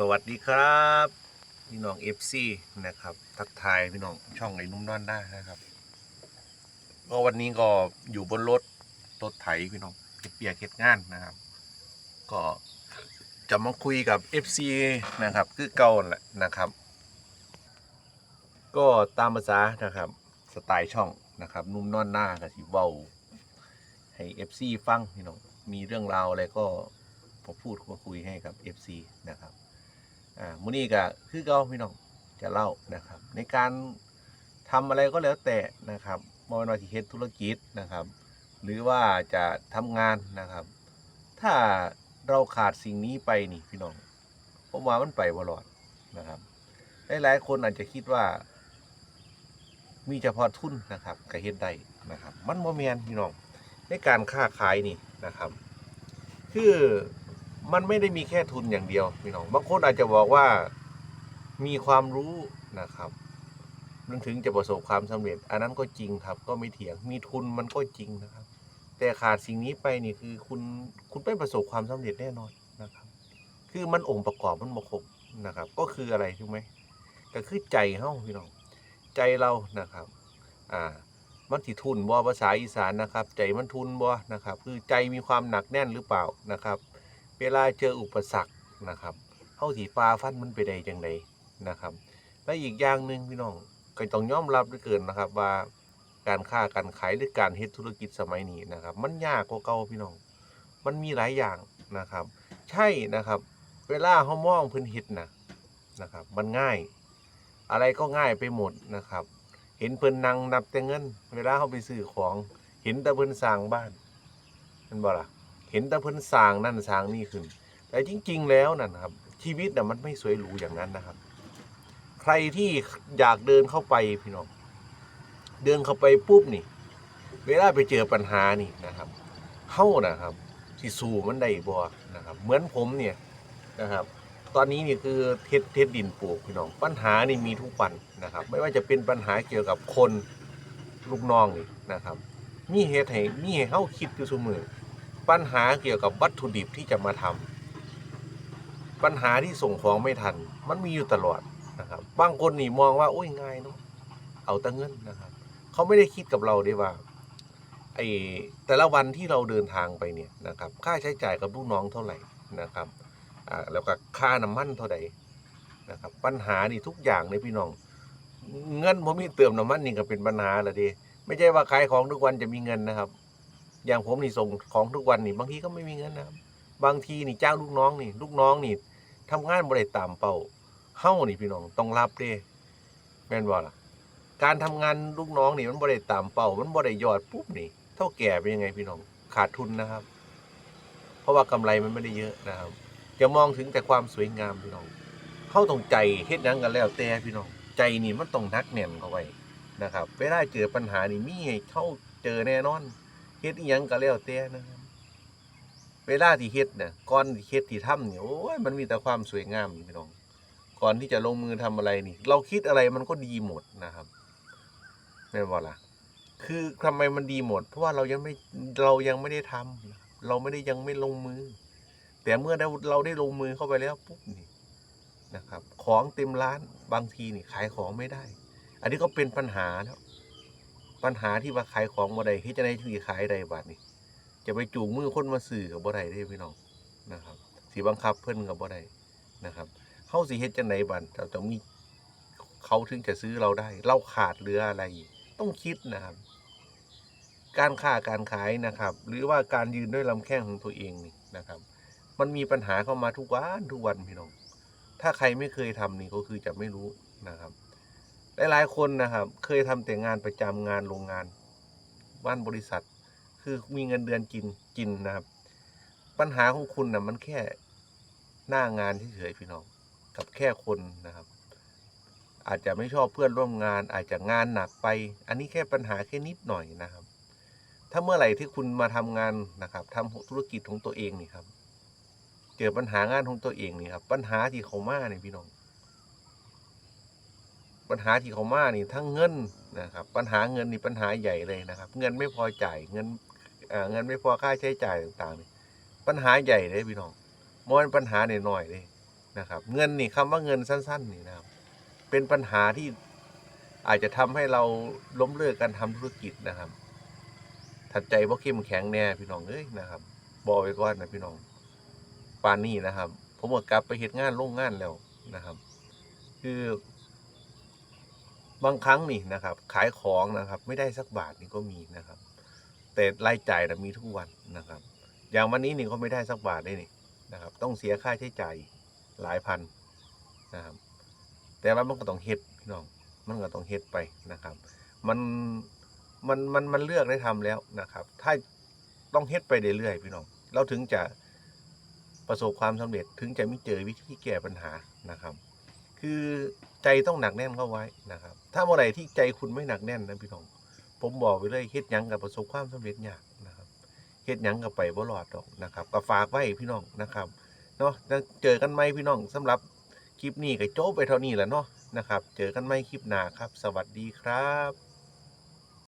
สวัสดีครับพี่น้องเอฟซีนะครับ ทักทายพี่น้องช่องไอ้นุ่มนอนได้นะครับก็วันนี้ก็อยู่บนรถรถไถพี่น้องเก็บเปียกเก็บงานนะครับ ก็จะมาคุยกับ FC นะครับ คือเก่าแหละนะครับ ก็ตามภาษานะครับสไตล์ช่องนะครับ นุ่มนอนหน้ากับสิเว้าให้ FC ฟังพี่น้องมีเรื่องราวอะไรก็มพูดมาคุยให้กับ FC นะครับ อ่ามื้อนี้ก็คือเก่าพี่น้องจะเล่านะครับ ในการทำอะไรก็แล้วแต่นะครับบ่ว่าจะเฮ็ดธุรกิจนะครับ หรือว่าจะทำงานนะครับ ถ้าเราขาดสิ่งนี้ไปนี่พี่น้องผมว่ามันไปบ่รอดนะครับหลายๆคนอาจจะคิดว่า มีเฉพาะทุนนะครับก็เฮ็ดได้นะครับ มันบ่แม่นพี่น้องในการค้าขายนี่นะครับ คือ มันไม่ได้มีแค่ทุนอย่างเดียวพี่น้องบางคนอาจจะบอกว่ามีความรู้นะครับมันถึงจะประสบความสำเร็จ อันนั้นก็จริงครับ ก็ไม่เถียงมีทุนมันก็จริงนะครับ แต่ขาดสิ่งนี้ไปนี่คือคุณคุณไม่ประสบความสำเร็จแน่นอนนะครับ คือมันองค์ประกอบมันบ่ครบนะครับ ก็คืออะไรถูกไหมก็คือใจเฮ้าพี่น้องใจเรานะครับอ่ามันสิทุนบ่ภาษาอีสานนะครับ ใจมันทุนบ่นะครับ คือใจมีความหนักแน่นหรือเปล่านะครับ เวลาเจออุปสรรคนะครับเฮาสิฟ้าฟันมันไปได้จังไดนะครับ และอีกอย่างหนึ่งพี่น้องก็ต้องยอมรับด้วยเกินนะครับว่าการค้าการขายหรือการเฮ็ดธุรกิจสมัยนี้นะครับ มันยากกว่าเก่าพี่น้อง มันมีหลายอย่างนะครับ ใช่นะครับ เวลาเฮามองพิ่นเฮ็ดนะนะครับ มันง่าย อะไรก็ง่ายไปหมดนะครับ เห็นเพิ่นนั่งนับแต่เงิน เวลาเขาไปซื้อของ เห็นแต่เพิ่นสร้างบ้านมันบ่ล่ะ เห็นแต่เพิ่นสร้างนั่นสร้างนี่ขึ้น แต่จริง ๆ แล้วนั่นนะครับ ชีวิตน่ะมันไม่สวยหรูอย่างนั้นนะครับ ใครที่อยากเดินเข้าไปพี่น้อง เดินเข้าไปปุ๊บนี่ เวลาไปเจอปัญหานี่นะครับเฮานะครับที่สู้มันได้บ่นะครับ เหมือนผมเนี่ยนะครับ ตอนนี้นี่คือเทศเทศดินปลูกพี่น้อง ปัญหานี่มีทุกวันนะครับ ไม่ว่าจะเป็นปัญหาเกี่ยวกับคนลูกน้องนี่นะครับ มีเหตุให้มีให้เฮาคิดอยู่เสมอ ปัญหาเกี่ยวกับวัตถุดิบที่จะมาทำปัญหาที่ส่งของไม่ทัน มันมีอยู่ตลอดนะครับบางคนนี่มองว่าโอ้ยง่ายเนาะเอาแต่เงินนะครับเขาไม่ได้คิดกับเราได้ว่าไอ้แต่ละวันที่เราเดินทางไปเนี่ยนะครับ ค่าใช้จ่ายกับลูกน้องเท่าไหร่นะครับอ่าแล้วก็ค่าน้ำมันเท่าใดนะครับ ปัญหานี่ทุกอย่างเลยพี่น้อง เงินผมมีเติมน้ำมันนี่ก็เป็นปัญหาละดิไม่ใช่ว่าขายของทุกวันจะมีเงินนะครับ อย่างผมนี่ส่งของทุกวันนี่บางทีก็ไม่มีเงินนะครับบางทีนี่จ้างลูกน้องนี่ ลูกน้องนี่ทำงานบ่ได้ตามเป้าเฮ้านี่พี่น้องต้องรับเด้แม่นบ่ล่ะ การทำงานลูกน้องนี่มันบ่ได้ตามเป้ามันบ่ได้ยอดปุ๊บนี่เท่าแก่เป็นยังไงพี่น้องขาดทุนนะครับ เพราะว่ากำไรมันไม่ได้เยอะนะครับอย่ามองถึงแต่ความสวยงามพี่น้องเข้าตรงใจเฮ็ดหยังกันแล้วแต่พี่น้อง ใจนี่มันต้องนักแน่นเข้าไว้นะครับเวลาเจอปัญหานี่มีให้เข้าเจอแน่นอน เฮ็ดอีหยังก็แล้วแต่นะครับเวลาที่เฮ็ดเนี่ยก่อนที่เฮ็ดที่ทำเนี่ยโอ้ยมันมีแต่ความสวยงามพี่น้องก่อนที่จะลงมือทำอะไรนี่ เราคิดอะไรมันก็ดีหมดนะครับแม่นบ่ล่ะ คือทำไมมันดีหมด เพราะว่าเรายังไม่เรายังไม่ได้ทำเราไม่ได้ยังไม่ลงมือ แต่เมื่อเราเราได้ลงมือเข้าไปแล้วปุ๊บนี่นะครับ ของเต็มร้านบางทีนี่ขายของไม่ได้ อันนี้ก็เป็นปัญหาแล้ว ปัญหาที่ว่าขายของบ่ได้ที่จะได้ที่ขายได้บัดนี่จะไปจูงมือคนมาซื้อกับบ่ได้เด้พี่น้องนะครับสิบังคับเพิ่นกับบ่ได้นะครับเฮาสิเฮ็ดจังไดบัดเราต้องมีเขาถึงจะซื้อเราได้ เราขาดเหลืออะไร ต้องคิดนะครับ การค้าการขายนะครับ หรือว่าการยืนด้วยลำแข้งของตัวเองนี่นะครับ มันมีปัญหาเข้ามาทุกวันทุกวันพี่น้อง ถ้าใครไม่เคยทำนี่ก็คือจะไม่รู้นะครับ หลายๆคนนะครับ เคยทำแต่งานประจำงานโรงงาน บ้านบริษัท คือมีเงินเดือนกินกินนะครับ ปัญหาของคุณนะมันแค่หน้างานที่เฉยพี่น้อง กับแค่คนนะครับ อาจจะไม่ชอบเพื่อนร่วมงาน อาจจะงานหนักไป อันนี้แค่ปัญหาแค่นิดหน่อยนะครับ ถ้าเมื่อไหร่ที่คุณมาทำงานนะครับทำธุรกิจของตัวเองนี่ครับ เจอปัญหางานของตัวเองนี่ครับ ปัญหาที่เขามาเนี่ยพี่น้อง ปัญหาที่เขามานี่ทั้งเงินนะครับปัญหาเงินนี่ปัญหาใหญ่เลยนะครับ เงินไม่พอจ่ายเงินเงินไม่พอค่าใช้จ่ายต่างๆนี่ปัญหาใหญ่เลยพี่น้องมอนปัญหาหน่อยๆเลยนะครับ เงินนี่คำว่าเงินสั้น ๆ นี่นะครับ เป็นปัญหาที่อาจจะทำให้เราล้มเลิกการทำธุรกิจนะครับถัดใจว่าเข้มแข็งแน่พี่น้องเอ้ยนะครับบอกไว้ก่อนนะพี่น้องปานนี้นะครับ ผมก็กลับไปเฮ็ดงานโรงงานแล้วนะครับ คือ บางครั้งนี่นะครับ ขายของนะครับ ไม่ได้สักบาทนี่ก็มีนะครับ แต่รายจ่ายนะมีทุกวันนะครับ อย่างวันนี้นี่ก็ไม่ได้สักบาทได้นี่นะครับ ต้องเสียค่าใช้จ่ายหลายพันนะครับ แต่ว่ามันก็ต้องเฮ็ดพี่น้อง มันก็ต้องเฮ็ดไปนะครับ มันมันมันมันเลือกได้ทำแล้วนะครับ ถ้าต้องเฮ็ดไปเรื่อยๆพี่น้อง เราถึงจะประสบความสำเร็จถึงจะไม่เจอวิธีแก้ปัญหานะครับ คือใจต้องหนักแน่นเข้าไว้นะครับ ถ้าเมื่อไหร่ที่ใจคุณไม่หนักแน่นนะพี่น้อง ผมบอกไปเลยเฮ็ดยังกับประสบความสำเร็จยากนะครับเฮ็ดยังกับไปบ่รอดดอกนะครับก็ฝากไว้พี่น้องนะครับเนาะเจอกันไหมพี่น้องสำหรับคลิปนี้ก็จบไปเท่านี้แหละเนาะนะครับ เจอกันไหมคลิปหน้าครับ สวัสดีครับ